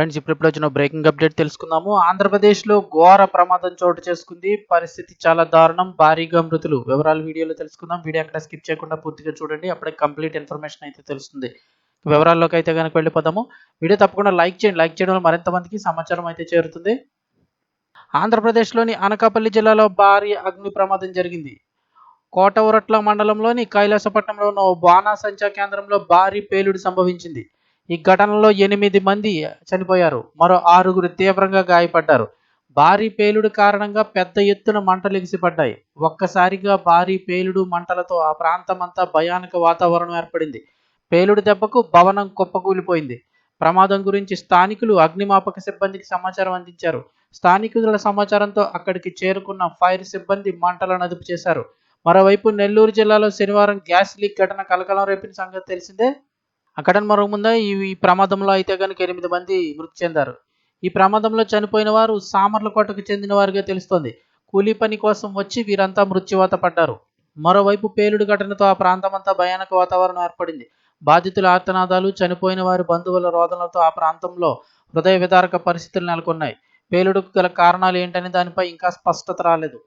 Friends ఇప్పుడు వచ్చిన breaking update తెలుసుకుందాము. ఆంధ్రప్రదేశ్లో ఘోర ప్రమాదం చోటు చేసుకుంది. పరిస్థితి చాలా దారుణం. భారీగా మృతులు. వివరాలు వీడియోలో తెలుసుకుందాం. వీడియో అక్కడ స్కిప్ చేయకుండా పూర్తిగా చూడండి. అప్పుడే కంప్లీట్ ఇన్ఫర్మేషన్ అయితే తెలుస్తుంది. వివరాల్లోకి అయితే కనుక వెళ్ళిపోదాము. వీడియో తప్పకుండా లైక్ చేయండి. లైక్ చేయడం వల్ల మరింత మందికి సమాచారం అయితే చేరుతుంది. ఆంధ్రప్రదేశ్లోని అనకాపల్లి జిల్లాలో భారీ అగ్ని ప్రమాదం జరిగింది. కోటవరట్ల మండలంలోని కైలాసపట్నంలో ఉన్న బాణాసంచా కేంద్రంలో భారీ పేలుడు సంభవించింది. ఈ ఘటనలో ఎనిమిది మంది చనిపోయారు. మరో ఆరుగురు తీవ్రంగా గాయపడ్డారు. భారీ పేలుడు కారణంగా పెద్ద ఎత్తున మంటలు ఎగిసిపడ్డాయి. ఒక్కసారిగా భారీ పేలుడు మంటలతో ఆ ప్రాంతమంతా భయానక వాతావరణం ఏర్పడింది. పేలుడు దెబ్బకు భవనం కుప్పకూలిపోయింది. ప్రమాదం గురించి స్థానికులు అగ్నిమాపక సిబ్బందికి సమాచారం అందించారు. స్థానికుల సమాచారంతో అక్కడికి చేరుకున్న ఫైర్ సిబ్బంది మంటలను అదుపు చేశారు మరోవైపు నెల్లూరు జిల్లాలో శనివారం గ్యాస్ లీక్ ఘటన కలకలం రేపిన సంగతి తెలిసిందే? ఆ మరో ముందే ఈ ఈ ప్రమాదంలో అయితే కనుక ఎనిమిది మంది మృతి చెందారు. ఈ ప్రమాదంలో చనిపోయిన వారు సామర్లకోటకు చెందిన వారిగా తెలుస్తోంది. కూలీ పని కోసం వచ్చి వీరంతా మృత్యువాత పడ్డారు. మరోవైపు పేలుడు ఘటనతో ఆ ప్రాంతమంతా భయానక వాతావరణం ఏర్పడింది. బాధితుల ఆర్తనాదాలు చనిపోయిన వారి బంధువుల రోదనలతో ఆ ప్రాంతంలో హృదయ విదారక పరిస్థితులు నెలకొన్నాయి. పేలుడుకు గల కారణాలు ఏంటనే దానిపై ఇంకా స్పష్టత రాలేదు.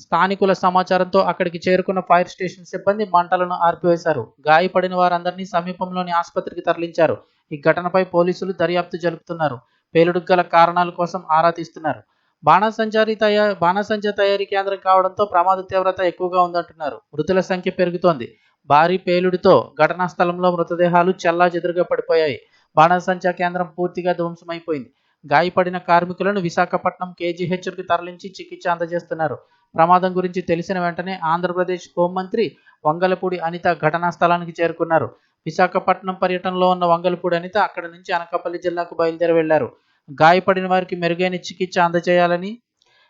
స్థానికుల సమాచారంతో అక్కడికి చేరుకున్న ఫైర్ స్టేషన్ సిబ్బంది మంటలను ఆర్పివేశారు. గాయపడిన వారందరినీ సమీపంలోని ఆసుపత్రికి తరలించారు. ఈ ఘటనపై పోలీసులు దర్యాప్తు జరుపుతున్నారు. పేలుడుకు గల కారణాల కోసం ఆరా తీస్తున్నారు. బాణసంచారి తయా బాణసంచ తయారీ కేంద్రం కావడంతో ప్రమాద తీవ్రత ఎక్కువగా ఉందంటున్నారు. మృతుల సంఖ్య పెరుగుతోంది. భారీ పేలుడుతో ఘటనా స్థలంలో మృతదేహాలు చెల్లా చెదురుగా పడిపోయాయి. బాణసంచ కేంద్రం పూర్తిగా ధ్వంసమైపోయింది. గాయపడిన కార్మికులను విశాఖపట్నం కేజీహెచ్కి తరలించి చికిత్స అందజేస్తున్నారు. ప్రమాదం గురించి తెలిసిన వెంటనే ఆంధ్రప్రదేశ్ హోంమంత్రి వంగలపూడి అనిత ఘటనా స్థలానికి చేరుకున్నారు. విశాఖపట్నం పర్యటనలో ఉన్న వంగలపూడి అనిత అక్కడి నుంచి అనకాపల్లి జిల్లాకు బయలుదేరి వెళ్ళారు. గాయపడిన వారికి మెరుగైన చికిత్స అందజేయాలని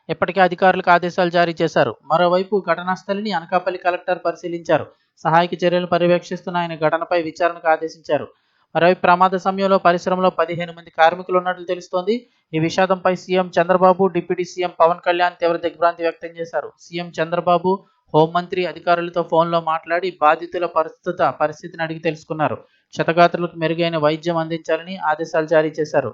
ఇప్పటికే అధికారులకు ఆదేశాలు జారీ చేశారు. మరోవైపు ఘటనా స్థలిని అనకాపల్లి కలెక్టర్ పరిశీలించారు. సహాయక చర్యలు పర్యవేక్షిస్తున్న ఆయన ఘటనపై విచారణకు ఆదేశించారు. మరోవైపు ప్రమాద సమయంలో పరిశ్రమలో పదిహేను మంది కార్మికులు ఉన్నట్లు తెలుస్తోంది. ఈ విషాదంపై CM Chandrababu deputy CM Pawan Kalyan తీవ్ర దిగ్భ్రాంతి వ్యక్తం చేశారు. సీఎం చంద్రబాబు హోంమంత్రి అధికారులతో ఫోన్లో మాట్లాడి బాధితుల ప్రస్తుత పరిస్థితిని అడిగి తెలుసుకున్నారు. క్షతగాత్రులకు మెరుగైన వైద్యం అందించాలని ఆదేశాలు జారీ చేశారు.